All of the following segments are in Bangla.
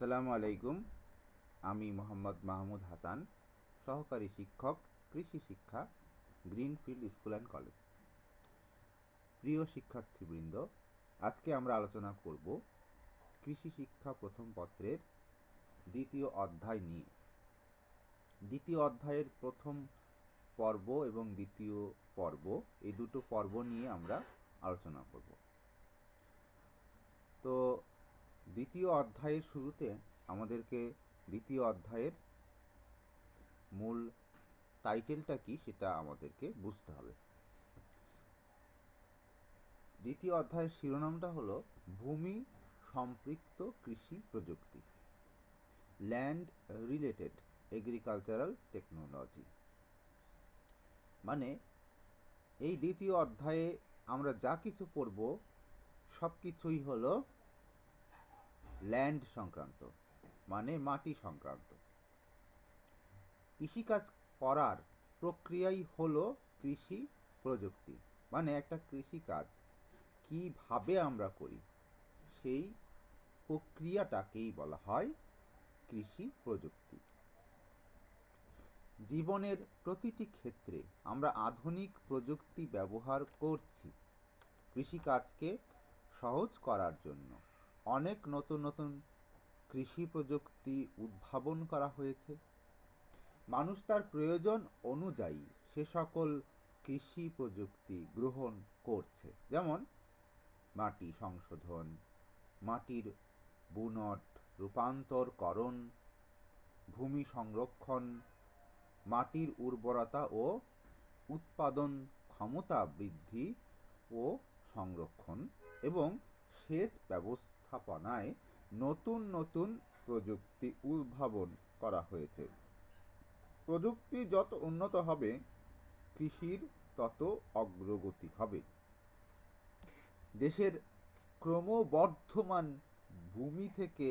আসসালামু আলাইকুম। আমি মোহাম্মদ মাহমুদ হাসান, সহকারী শিক্ষক, কৃষি শিক্ষা, গ্রিনফিল্ড স্কুল অ্যান্ড কলেজ। প্রিয় শিক্ষার্থীবৃন্দ, আজকে আমরা আলোচনা করব কৃষি শিক্ষা প্রথম পত্রের দ্বিতীয় অধ্যায় নিয়ে। দ্বিতীয় অধ্যায়ের প্রথম পর্ব এবং দ্বিতীয় পর্ব, এই দুটো পর্ব নিয়ে আমরা আলোচনা করব। তো দ্বিতীয় অধ্যায়ের শুরুতে আমাদেরকে দ্বিতীয় অধ্যায়ের মূল টাইটেলটা কি সেটা আমাদেরকে বুঝতে হবে। দ্বিতীয় অধ্যায়ের শিরোনামটা হলো ভূমি সম্পৃক্ত কৃষি প্রযুক্তি ল্যান্ড রিলেটেড এগ্রিকালচারাল টেকনোলজি মানে এই দ্বিতীয় অধ্যায়ে আমরা যা কিছু পড়ব সব কিছুই হলো ল্যান্ড সংক্রান্ত মানে মাটি সংক্রান্ত। কৃষিকাজ করার প্রক্রিয়াই হলো কৃষি প্রযুক্তি মানে একটা কৃষিকাজ। কীভাবে আমরা করি? সেই প্রক্রিয়াটাকেই বলা হয় কৃষি প্রযুক্তি। জীবনের প্রতিটি ক্ষেত্রে আমরা আধুনিক প্রযুক্তি ব্যবহার করছি কৃষিকাজকে সহজ করার জন্য। অনেক নতুন নতুন কৃষি প্রযুক্তি উদ্ভাবন করা হয়েছে। মানুষ তার প্রয়োজন অনুযায়ী সে সকল কৃষি প্রযুক্তি গ্রহণ করছে। যেমন মাটি সংশোধন, মাটির বুনট রূপান্তরকরণ, ভূমি সংরক্ষণ, মাটির উর্বরতা ও উৎপাদন ক্ষমতা বৃদ্ধি ও সংরক্ষণ এবং সেচ ব্যবস্থাপনায় নতুন নতুন প্রযুক্তি উদ্ভাবন করা হয়েছে। প্রযুক্তি যত উন্নত হবে, কৃষির তত অগ্রগতি হবে। দেশের ক্রমবর্ধমান ভূমি থেকে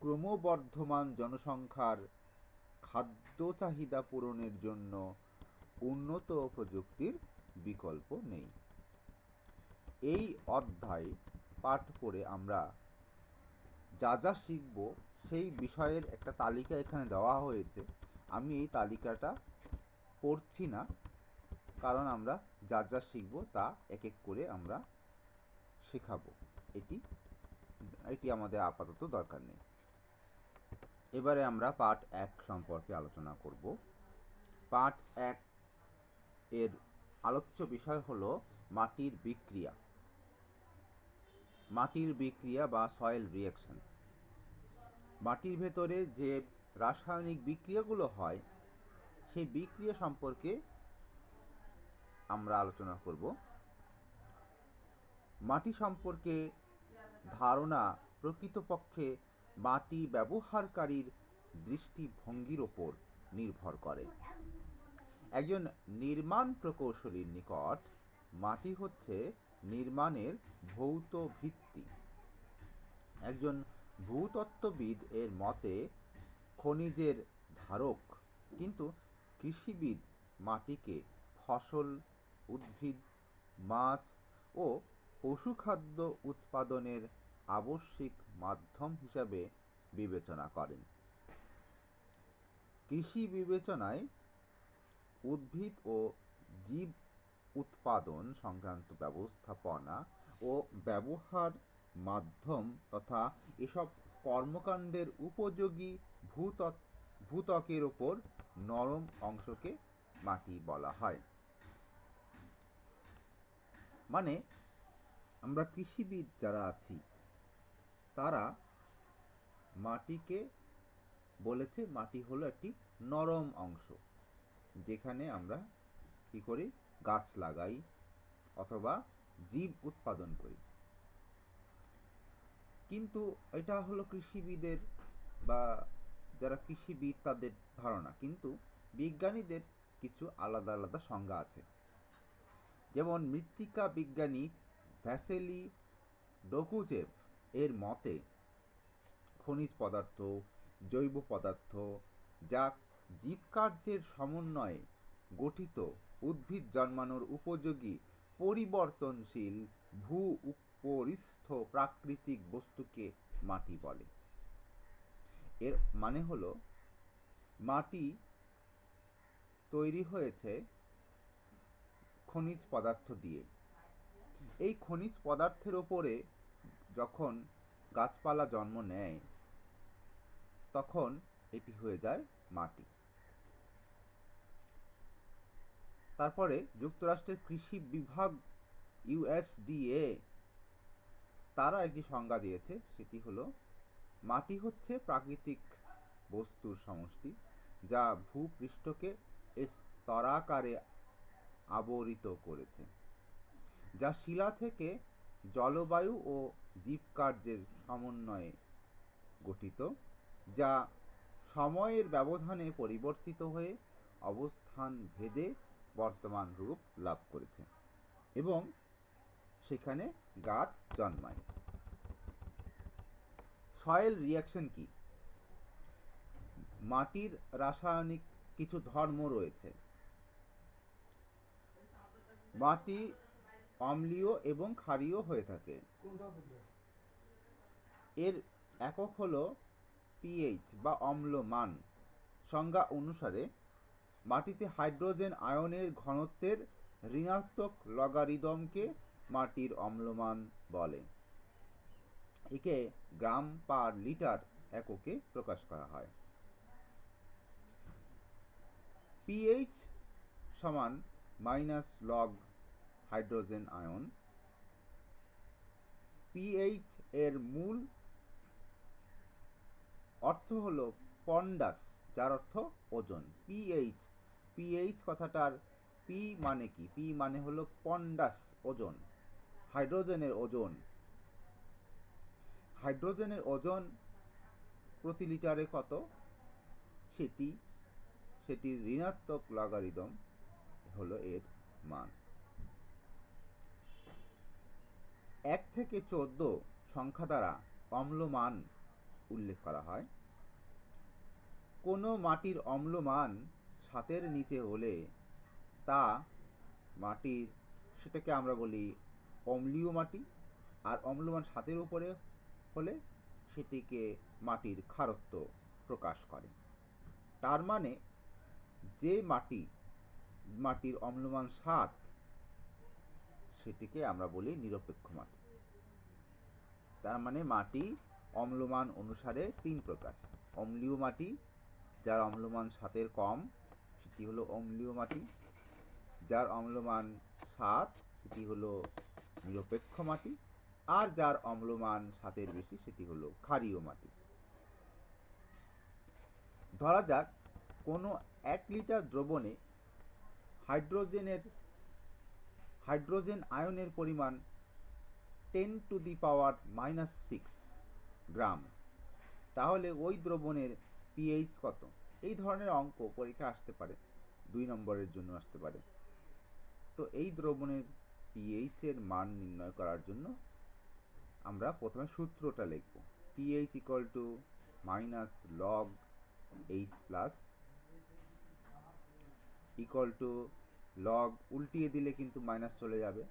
ক্রমবর্ধমান জনসংখ্যার খাদ্য চাহিদা পূরণের জন্য উন্নত প্রযুক্তির বিকল্প নেই। এই অধ্যায় পাঠ করে আমরা যা যা শিখব, সেই বিষয়ের একটা তালিকা এখানে দেওয়া হয়েছে। আমি এই তালিকাটা পড়ছি না, কারণ আমরা যা যা শিখব তা এক এক করে আমরা শেখাবো। এটি এটি আমাদের আপাতত দরকার নেই। এবারে আমরা পার্ট এক সম্পর্কে আলোচনা করব। পার্ট এক এর আলোচ্য বিষয় হলো মাটির বিক্রিয়া। মাটির বিক্রিয়া বা সয়েল রিয়াকশন মাটির ভেতরে যে রাসায়নিক বিক্রিয়াগুলো হয়, সেই বিক্রিয়া সম্পর্কে আমরা আলোচনা করব। মাটি সম্পর্কে ধারণা প্রকৃতপক্ষে মাটি ব্যবহারকারীর দৃষ্টিভঙ্গির ওপর নির্ভর করে। একজন নির্মাণ প্রকৌশলীর নিকট মাটি হচ্ছে নির্মাণের ভৌত ভিত্তি। একজন ভূতত্ত্ববিদ এর মতে, খনিজের ধারক কিন্তু কৃষিবিদ মাটিকে ফসল, উদ্ভিদ, মাছ ও পশুখাদ্য উৎপাদনের আবশ্যিক মাধ্যম হিসাবে বিবেচনা করেন। কৃষি বিবেচনায় উদ্ভিদ ও জীব উৎপাদন সংক্রান্ত ব্যবস্থাপনা ও ব্যবহার মাধ্যম তথা এসব কর্মকাণ্ডের উপযোগী ভূতক ভূতকের ওপর নরম অংশকে মাটি বলা হয়। মানে আমরা কৃষিবিদ যারা আছি, তারা মাটিকে বলেছে মাটি হলো একটি নরম অংশ, যেখানে আমরা কী করি? গাছ লাগাই অথবা জীব উৎপাদন করি। কিন্তু এটা হলো কৃষিবিদের বা যারা কৃষিবিদ তাদের ধারণা। কিন্তু বিজ্ঞানীদের কিছু আলাদা আলাদা সংজ্ঞা আছে। যেমন মৃত্তিকা বিজ্ঞানী ভ্যাসেলি ডকুচেভ এর মতে, খনিজ পদার্থ, জৈব পদার্থ, যা জীবকার্যের সমন্বয়ে গঠিত উদ্ভিদ জন্মানোর উপযোগী, পরিবর্তনশীল ভূ উপরিস্থ প্রাকৃতিক বস্তুকে মাটি বলে। এর মানে হলো, মাটি তৈরি হয়েছে খনিজ পদার্থ দিয়ে। এই খনিজ পদার্থের ওপরে যখন গাছপালা জন্ম নেয়, তখন এটি হয়ে যায় মাটি। তারপরে যুক্তরাষ্ট্রের কৃষি বিভাগ ইউএসডিএ তারা একটি সংজ্ঞা দিয়েছে, সেটি হলো, মাটি হচ্ছে প্রাকৃতিক বস্তুর সমষ্টি, যা ভূপৃষ্ঠকে স্তরাকারে আবরিত করেছে, যা শিলা থেকে জলবায়ু ও জীবকার্যের সমন্বয়ে গঠিত, যা সময়ের ব্যবধানে পরিবর্তিত হয়ে অবস্থান ভেদে বর্তমান রূপ লাভ করেছে এবং সেখানে গাছ জন্মায়। সয়েল রিয়াকশন কি? মাটির রাসায়নিক কিছু ধর্ম রয়েছে। মাটি অম্লীয় এবং ক্ষারীয় হয়ে থাকে। এর একক হলো পিএইচ বা অম্ল মান সংজ্ঞা অনুসারে মাটিতে হাইড্রোজেন আয়নের ঘনত্বের ঋণাত্মক লগারিদমকে মাটির অম্লমান বলে। একে গ্রাম পার লিটার এককে প্রকাশ করা হয়। পিএইচ সমান minus log hydrogen ion. PH এর মূল অর্থ হলো পন্ডাস, যার অর্থ ওজন। পিএইচ পিএইচ কথাটার পি মানে কি? পি মানে হলো পন্ডাস ওজন, হাইড্রোজেনের ওজন। হাইড্রোজেনের ওজন প্রতি লিটারে কত? সেটি, সেটির ঋণাত্মক লগারিদম হলো এর মান। এক থেকে চোদ্দ সংখ্যা দ্বারা অম্লমান উল্লেখ করা হয়। কোনো মাটির অম্লমান সাতের নিচে হলে তা মাটির সেটাকে আমরা বলি অম্লীয় মাটি, আর অম্লমান সাতের উপরে হলে সেটিকে মাটির খারত্ব প্রকাশ করে। তার মানে যে মাটি, মাটির অম্লমান সাত সেটিকে আমরা বলি নিরপেক্ষ মাটি। তার মানে মাটি অম্লমান অনুসারে তিন প্রকার। অম্লীয় মাটি, যার অম্লমান সাতের কম সেটি হলো অম্লীয় মাটি। যার অম্লমান সাত, সেটি হলো নিরপেক্ষ মাটি। আর যার অম্লমান সাতের বেশি, সেটি হলো ক্ষারীয় মাটি। ধরা যাক, কোনো এক লিটার দ্রবণে হাইড্রোজেনের, হাইড্রোজেন আয়নের পরিমাণ ten to the power minus six gram. তাহলে ওই দ্রবণের পিএইচ কত? এই ধরনের অঙ্ক পরীক্ষা আসতে পারে। দুই নম্বরের জন্য আসতে পারে। তো এই দ্রবণের পিএইচ এর মান নির্ণয় করার জন্য আমরা প্রথমে সূত্রটা লিখব। PH equal to minus log H plus equal to log উল্টিয়ে দিলে কিন্তু মাইনাস চলে যাবে,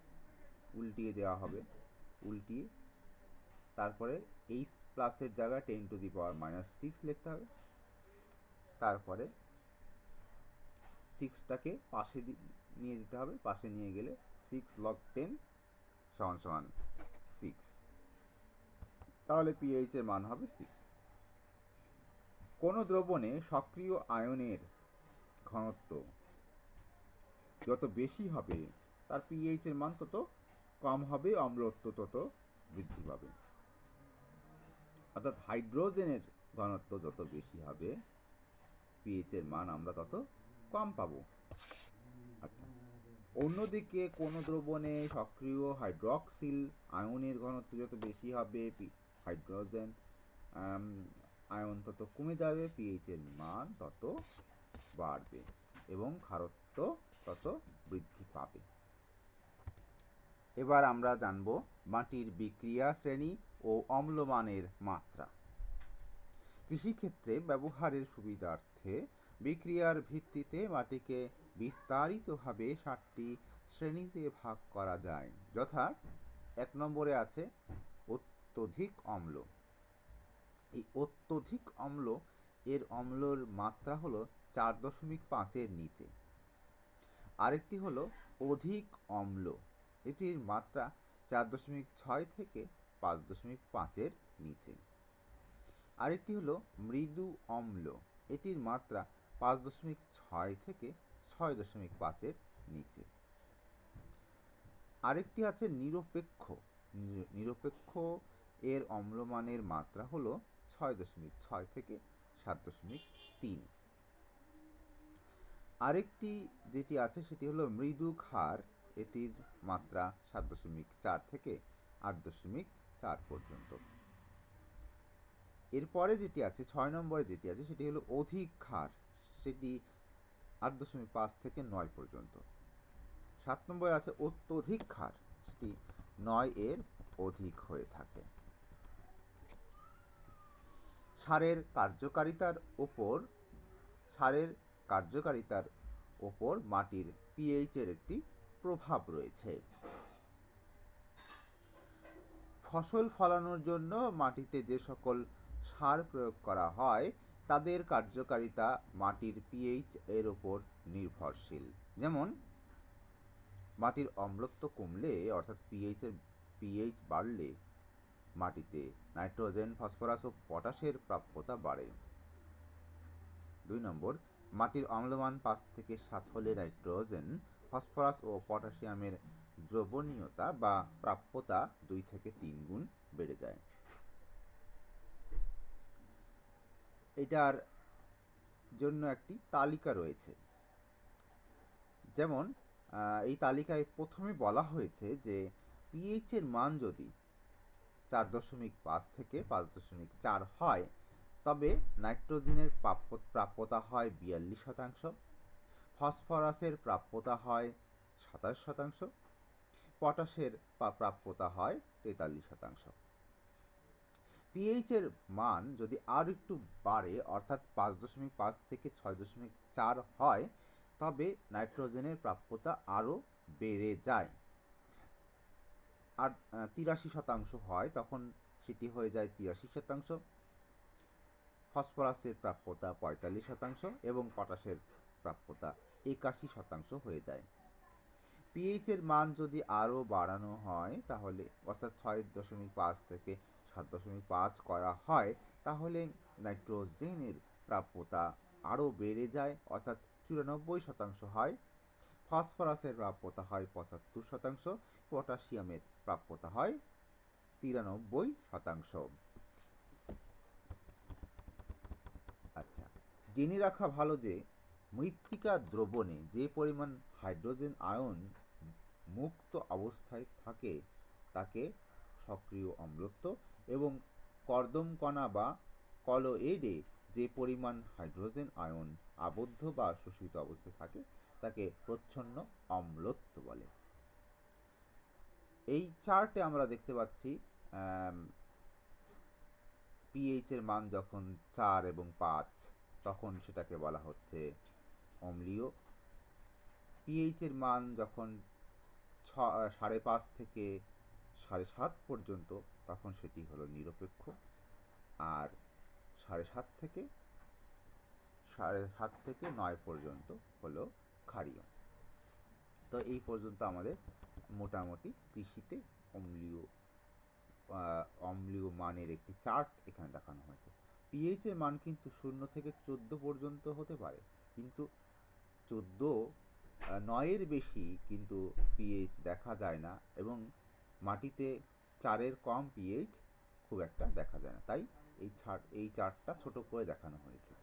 উল্টিয়ে দেওয়া হবে, উল্টিয়ে তারপরে এইচ প্লাসের জায়গায় ten to the power minus six লিখতে হবে। তারপরে সিক্সটাকে পাশে নিয়ে দিতে হবে। পাশে নিয়ে গেলে সিক্স লগ টেন সমান সমান সিক্স তাহলে পিএইচ এর মান হবে সিক্স কোনো দ্রবণে সক্রিয় আয়নের ঘনত্ব যত বেশি হবে, তার পিএইচ এর মান তত কম হবে, অম্লত্ব তত বৃদ্ধি পাবে। অর্থাৎ হাইড্রোজেনের ঘনত্ব যত বেশি হবে পিএইচ এর মান আমরা তত কম পাবো। আচ্ছা। অন্যদিকে কোনো দ্রবণে সক্রিয় হাইড্রক্সিল আয়নের ঘনত্ব যত বেশি হবে হাইড্রোজেন আয়ন তত কমে যাবে পিএইচ এর মান তত বাড়বে এবং ক্ষারত্ব তত বৃদ্ধি পাবে। এবার আমরা জানব মাটির বিক্রিয়া শ্রেণি ও অম্লমানের মাত্রা। কৃষিক্ষেত্রে ব্যবহারের সুবিধার্থে বিক্রিয়ার ভিত্তিতে মাটিকে বিস্তারিতভাবে সাতটি শ্রেণীতে ভাগ করা যায় যথা এক নম্বরে আছে অত্যধিক অম্ল। এই অত্যধিক অম্ল, এর অম্লর মাত্রা হলো চার দশমিক পাঁচের নিচে। আরেকটি হলো অধিক অম্ল, এটির মাত্রা চার দশমিক ছয় থেকে পাঁচ দশমিক পাঁচের নিচে। আরেকটি হলো মৃদু অম্ল, এটির মাত্রা পাঁচ দশমিক ছয় থেকে ছয় দশমিক পাঁচের নিচে। আরেকটি আছে নিরপেক্ষ। নিরপেক্ষ এর অম্লমানের মাত্রা হলো ছয় দশমিক ছয় থেকে সাত দশমিক তিন। আরেকটি যেটি আছে সেটি হলো মৃদু ক্ষার। এটির মাত্রা সাত দশমিক চার থেকে আট দশমিক চার পর্যন্ত। এরপরে যেটি আছে, ছয় নম্বরে যেটি আছে সেটি হলো অধিক ক্ষার। সেটি আট দশমিক পাঁচ থেকে নয় পর্যন্ত। সাত নম্বরে আছে অত্যধিক ক্ষার, সেটি নয় এর অধিক হয়ে থাকে। সারের কার্যকারিতার ওপর, সারের কার্যকারিতার ওপর মাটির পিএইচ এর একটি প্রভাব রয়েছে। ফসল ফলানোর জন্য মাটিতে যে সকল সার প্রয়োগ করা হয় তাদের কার্যকারিতা মাটির পিএইচ এর ওপর নির্ভরশীল। যেমন, মাটির অম্লত্ব কমলে, অর্থাৎ পিএইচ এর পিএইচ বাড়লে মাটিতে নাইট্রোজেন, ফসফরাস ও পটাশের প্রাপ্যতা বাড়ে। দুই নম্বর, মাটির অম্লমান পাঁচ থেকে সাত হলে নাইট্রোজেন, ফসফরাস ও পটাশিয়ামের দ্রবণীয়তা বা প্রাপ্যতা দুই থেকে তিন গুণ বেড়ে যায়। এটার জন্য একটি তালিকা রয়েছে। যেমন এই তালিকায় প্রথমে বলা হয়েছে যে পিএইচ এর মান যদি চার দশমিক পাঁচ থেকে পাঁচ দশমিক চার হয়, তবে নাইট্রোজেনের প্রাপ্য, প্রাপ্যতা হয় বিয়াল্লিশ শতাংশ, ফসফরাসের প্রাপ্যতা হয় সাতাশ শতাংশ, পটাশের প্রাপ্যতা হয় তেতাল্লিশ শতাংশ। পিএইচ এর মান যদি আর একটু বাড়ে, অর্থাৎ পাঁচ দশমিক পাঁচ থেকে ছয় দশমিক চার হয়, তবে নাইট্রোজেনের প্রাপ্যতা আরও বেড়ে যায়। আর তিরাশি শতাংশ হয়, তখন সেটি হয়ে যায় তিরাশি শতাংশ। ফসফরাসের প্রাপ্যতা পঁয়তাল্লিশ শতাংশ এবং পটাশের প্রাপ্যতা একাশি শতাংশ হয়ে যায়। পিএইচ এর মান যদি আরও বাড়ানো হয়, তাহলে, অর্থাৎ ছয় দশমিক পাঁচ থেকে সাত দশমিক পাঁচ করা হয়, তাহলে নাইট্রোজেনের প্রাপ্যতা আরও বেড়ে যায়, অর্থাৎ চুরানব্বই শতাংশ হয়। ফসফরাসের প্রাপ্যতা হয় পঁচাত্তর শতাংশ, পটাশিয়ামের প্রাপ্যতা হয় তিরানব্বই শতাংশ। আচ্ছা জেনে রাখা ভালো যে মৃত্তিকা দ্রবণে যে পরিমাণ হাইড্রোজেন আয়ন মুক্ত অবস্থায় থাকে, তাকে সক্রিয় অম্লত্ব এবং কর্দমকণা বা কলোয়েডে যে পরিমাণ হাইড্রোজেন আয়ন আবদ্ধ বা শোষিত অবস্থায় থাকে, তাকে প্রচ্ছন্ন অম্লত্ব বলে। এই চার্টে আমরা দেখতে পাচ্ছি পিএইচ এর মান যখন চার এবং পাঁচ, তখন সেটাকে বলা হচ্ছে অম্লীয়। পিএইচ এর মান যখন ছ, সাড়ে পাঁচ থেকে সাড়ে সাত পর্যন্ত তখন সেটি হলো নিরপেক্ষ। আর সাড়ে সাত থেকে, সাড়ে সাত থেকে নয় পর্যন্ত হলো ক্ষারীয়। তো এই পর্যন্ত আমাদের মোটামুটি কৃষিতে অম্লীয় অম্লীয় মানের একটি চার্ট এখানে দেখানো হয়েছে। পিএইচ এর মান কিন্তু শূন্য থেকে চোদ্দ পর্যন্ত হতে পারে, কিন্তু চোদ্দ নয়ের বেশি কিন্তু পিএইচ দেখা যায় না এবং মাটিতে চারের কম পিএইচ খুব একটা দেখা যায় না। তাই এই চার্ট এই চার্টটা ছোট করে দেখানো হয়েছে।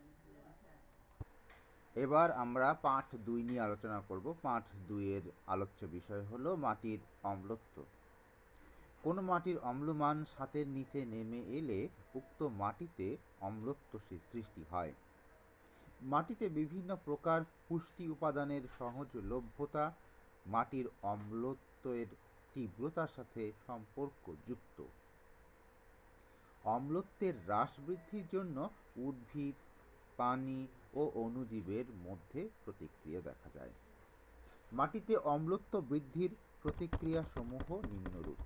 এবার আমরা পাঠ দুই নিয়ে আলোচনা করব। পাঠ দুইয়ের আলোচ্য বিষয় হলো মাটির অম্লত্ব। কোনো মাটির অম্লমান সাতের নিচে নেমে এলে উক্ত মাটিতে অম্লত্ব সৃষ্টি হয়। মাটিতে বিভিন্ন প্রকার পুষ্টি উপাদানের সহজলভ্যতা মাটির অম্লত্বের তীব্রতার সাথে সম্পর্কযুক্ত। অম্লত্বের হ্রাস বৃদ্ধির জন্য উদ্ভিদ পানি ও অণুজীবের মধ্যে প্রতিক্রিয়া দেখা যায়। মাটিতে অম্লত্ব বৃদ্ধির প্রতিক্রিয়া সমূহ নিম্নরূপ।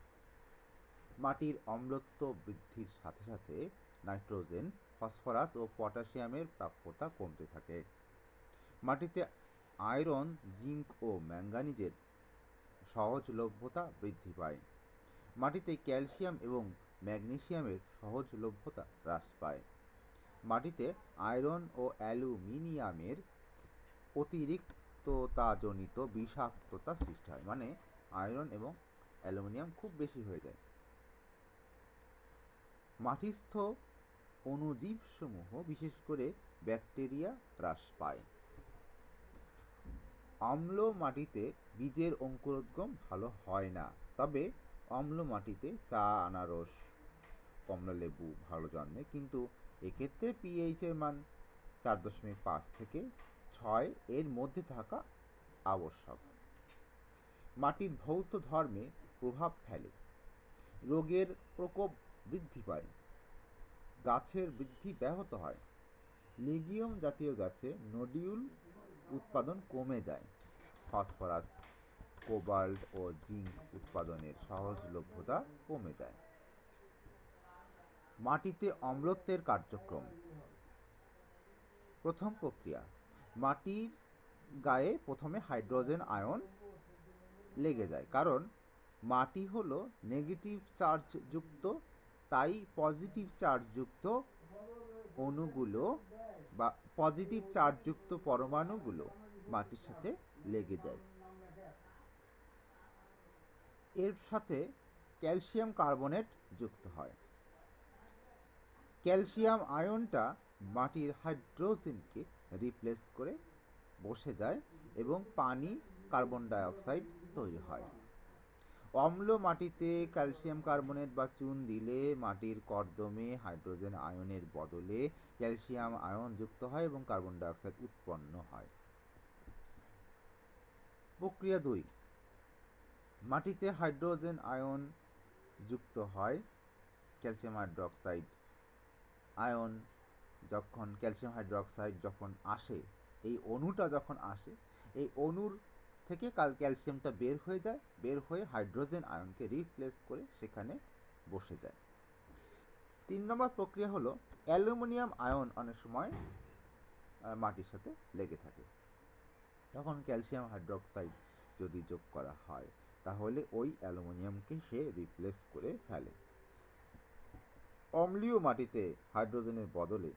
মাটির অম্লত্ব বৃদ্ধির সাথে সাথে নাইট্রোজেন, ফসফরাস ও পটাশিয়ামের প্রাপ্যতা কমতে থাকে। মাটিতে আয়রন, জিঙ্ক ও ম্যাঙ্গানিজের সহজলভ্যতা বৃদ্ধি পায়। মাটিতে ক্যালসিয়াম এবং ম্যাগনেসিয়ামের সহজলভ্যতা হ্রাস পায়। মাটিতে আয়রন ও অ্যালুমিনিয়ামের অতিরিক্ততাজনিত বিষাক্ততা সৃষ্টি হয় মানে আয়রন এবং অ্যালুমিনিয়াম খুব বেশি হয়ে যায়। মাটিস্থ অণুজীবসমূহ বিশেষ করে ব্যাকটেরিয়া হ্রাস পায়। অম্ল মাটিতে বীজের অঙ্কুরোদ্গম ভালো হয় না। তবে অম্ল মাটিতে চা, আনারস, কমলালেবু ভালো জন্মে, কিন্তু এক্ষেত্রে পিএইচ এর মান চার দশমিক পাঁচ থেকে ছয় এর মধ্যে থাকা আবশ্যক। মাটির ভৌত ধর্মে প্রভাব ফেলে। রোগের প্রকোপ বৃদ্ধি পায়। গাছের বৃদ্ধি ব্যাহত হয়। লিগিয়ম জাতীয় গাছে নডিউল উৎপাদন কমে যায়। ফসফরাস, কোবাল্ট ও জিঙ্ক উৎপাদনের সহজলভ্যতা কমে যায়। মাটিতে অম্লত্বের কার্যক্রম। প্রথম প্রক্রিয়া, মাটির গায়ে প্রথমে হাইড্রোজেন আয়ন লেগে যায়। কারণ মাটি হলো নেগেটিভ চার্জ যুক্ত, তাই পজিটিভ চার্জযুক্ত অণুগুলো বা পজিটিভ চার্জযুক্ত পরমাণুগুলো মাটির সাথে লেগে যায়। এর সাথে ক্যালসিয়াম কার্বনেট যুক্ত হয়। ক্যালসিয়াম আয়নটা মাটির হাইড্রোজেনকে রিপ্লেস করে বসে যায় এবং পানি কার্বন ডাইঅক্সাইড তৈরি হয়। অম্ল মাটিতে ক্যালসিয়াম কার্বনেট বা চুন দিলে মাটির কর্দমে হাইড্রোজেন আয়নের বদলে ক্যালসিয়াম আয়ন যুক্ত হয় এবং কার্বন ডাইঅক্সাইড উৎপন্ন হয়। প্রক্রিয়া দুই। মাটিতে হাইড্রোজেন আয়ন যুক্ত হয়, ক্যালসিয়াম হাইড্রোক্সাইড আয়ন যখন, ক্যালসিয়াম হাইড্রোক্সাইড যখন আসে, এই অণুটা যখন আসে, এই অণুর থেকে কাল ক্যালসিয়ামটা বের হয়ে যায়, বের হয়ে হাইড্রোজেন আয়নকে রিপ্লেস করে সেখানে বসে যায়। তিন নম্বর প্রক্রিয়া হলো অ্যালুমিনিয়াম আয়ন অনেক সময় মাটির সাথে লেগে থাকে। তখন ক্যালসিয়াম হাইড্রোক্সাইড যদি যোগ করা হয়, তাহলে ওই অ্যালুমিনিয়ামকে সে রিপ্লেস করে ফেলে। অম্লীয় মাটিতে হাইড্রোজেনের বদলে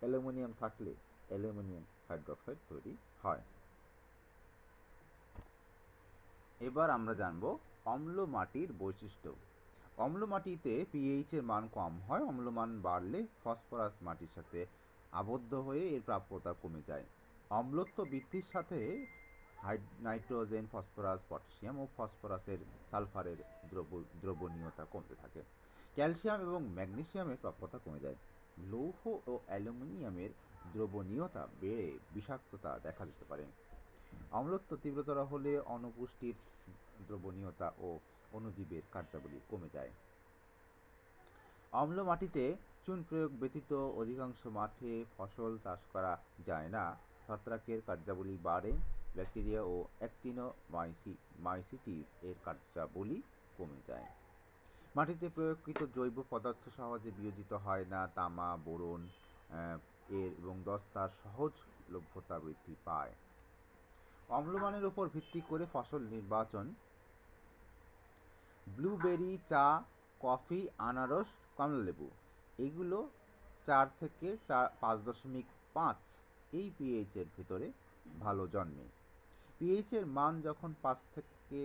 অ্যালুমিনিয়াম থাকলে অ্যালুমিনিয়াম হাইড্রোক্সাইড তৈরি হয়। এবার আমরা জানব অম্ল মাটির বৈশিষ্ট্য। অম্ল মাটিতে পিএইচ এর মান কম হয় অম্ল মান বাড়লে ফসফরাস মাটির সাথে আবদ্ধ হয়ে এর প্রাপ্যতা কমে যায়। অম্লত্ব বৃদ্ধির সাথে নাইট্রোজেন, ফসফরাস, পটাশিয়াম ও ফসফরাসের সালফারের দ্রব দ্রবণীয়তা কমতে থাকে। ক্যালসিয়াম এবং ম্যাগনেসিয়ামের প্রাপ্যতা কমে যায়। লৌহ ও অ্যালুমিনিয়ামের দ্রবণীয়তা বেড়ে বিষাক্ততা দেখা দিতে পারে। অম্লত্ব তীব্রতর হলে অনুপুষ্টির দ্রবণীয়তা ও অণুজীবের কার্যাবলী কমে যায়। অম্ল মাটিতে চুন প্রয়োগ ব্যতীত অধিকাংশ মাঠে ফসল চাষ করা যায় না। ছত্রাকের কার্যাবলী বাড়ে, ব্যাকটেরিয়া ও অ্যাক্টিনোমাইসি মাইসিটিস এর কার্যাবলী কমে যায়। মাটিতে প্রয়োগকৃত জৈব পদার্থ সহজে বিয়োজিত হয় না, তামা, বোরন এর এবং দস্তার সহজ লভ্যতা বৃদ্ধি পায়। অম্লমানের উপর ভিত্তি করে ফসল নির্বাচন। ব্লুবেরি, চা, কফি, আনারস, কমলালেবু, এগুলো চার থেকে চার, পাঁচ দশমিক পাঁচ এই পিএইচ এর ভিতরে ভালো জন্মে। পিএইচ এর মান যখন পাঁচ থেকে,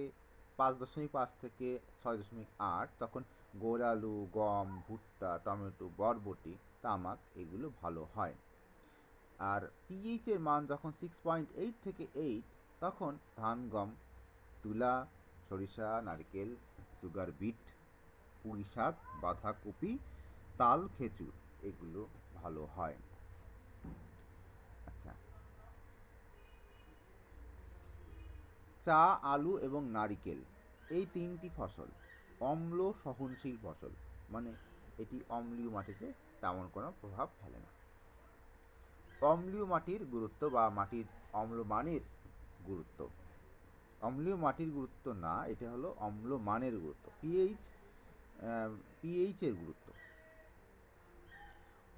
পাঁচ দশমিক পাঁচ থেকে ছয় দশমিক আট, তখন গোড়ালু গম, ভুট্টা, টমেটো, বরবটি, তামাক এগুলো ভালো হয়। আর পিএইচ এর মান যখন সিক্স পয়েন্ট এইট থেকে এইট তখন ধান, গম, তুলা, সরিষা, নারকেল, সুগার বিট, পুঁই শাক, বাঁধাকপি, তাল, খেজুর, এগুলো ভালো হয়। আচ্ছা। চা, আলু এবং নারিকেল, এই তিনটি ফসল অম্ল সহনশীল ফসল মানে এটি অম্লীয় মাটিতে তেমন কোনো প্রভাব ফেলে না। অম্লীয় মাটির গুরুত্ব বা মাটির অম্ল মানের গুরুত্ব। অম্লীয় মাটির গুরুত্ব না, এটা হলো অম্ল মানের গুরুত্ব। পিএইচ পিএইচ এর গুরুত্ব।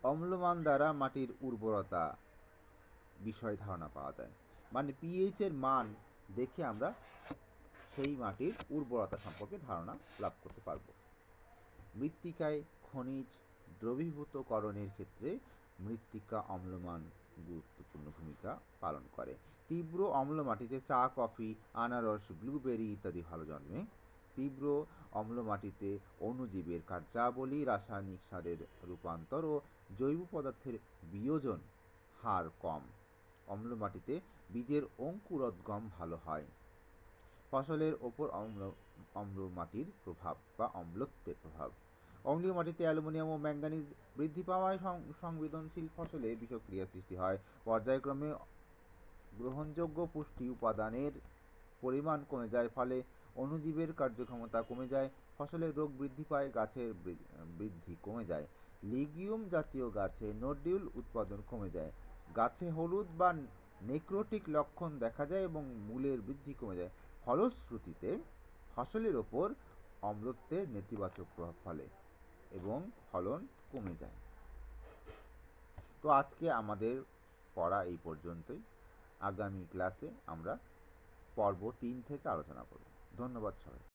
অম্লমান দ্বারা মাটির উর্বরতা বিষয়ে ধারণা পাওয়া যায়। মানে পিএইচ এর মান দেখে আমরা সেই মাটির উর্বরতা সম্পর্কে ধারণা লাভ করতে পারব। মৃত্তিকায় খনিজ দ্রবীভূতকরণের ক্ষেত্রে মৃত্তিকা অম্লমান গুরুত্বপূর্ণ ভূমিকা পালন করে। তীব্র অম্ল মাটিতে চা, কফি, আনারস, ব্লুবেরি ইত্যাদি ভালো জন্মে। তীব্র অম্ল মাটিতে অণুজীবের কার্যাবলী, রাসায়নিক সারের রূপান্তর ও জৈব পদার্থের বিয়োজন হার কম। অম্ল মাটিতে বীজের অঙ্কুরোদ্গম ভালো হয়। ফসলের ওপর অম্ল অম্ল মাটির প্রভাব বা অম্লত্বের প্রভাব। অম্লীয় মাটিতে অ্যালুমিনিয়াম ও ম্যাঙ্গানিজ বৃদ্ধি পাওয়ায় সংবেদনশীল ফসলে বিষক্রিয়া সৃষ্টি হয়। পর্যায়ক্রমে গ্রহণযোগ্য পুষ্টি উপাদানের পরিমাণ কমে যায়, ফলে অণুজীবের কার্যক্ষমতা কমে যায়, ফসলের রোগ বৃদ্ধি পায়, গাছের বৃদ্ধি কমে যায়। লিগিউম জাতীয় গাছে নোডিউল উৎপাদন কমে যায়। গাছে হলুদ বা নেক্রোটিক লক্ষণ দেখা যায় এবং মূলের বৃদ্ধি কমে যায়। ফলশ্রুতিতে ফসলের ওপর অম্লত্বের নেতিবাচক প্রভাব ফেলে এবং ফলন কমে যায়। তো আজকে আমাদের পড়া এই পর্যন্তই। আগামী ক্লাসে আমরা পর্ব তিন থেকে আলোচনা করব। ধন্যবাদ সবাই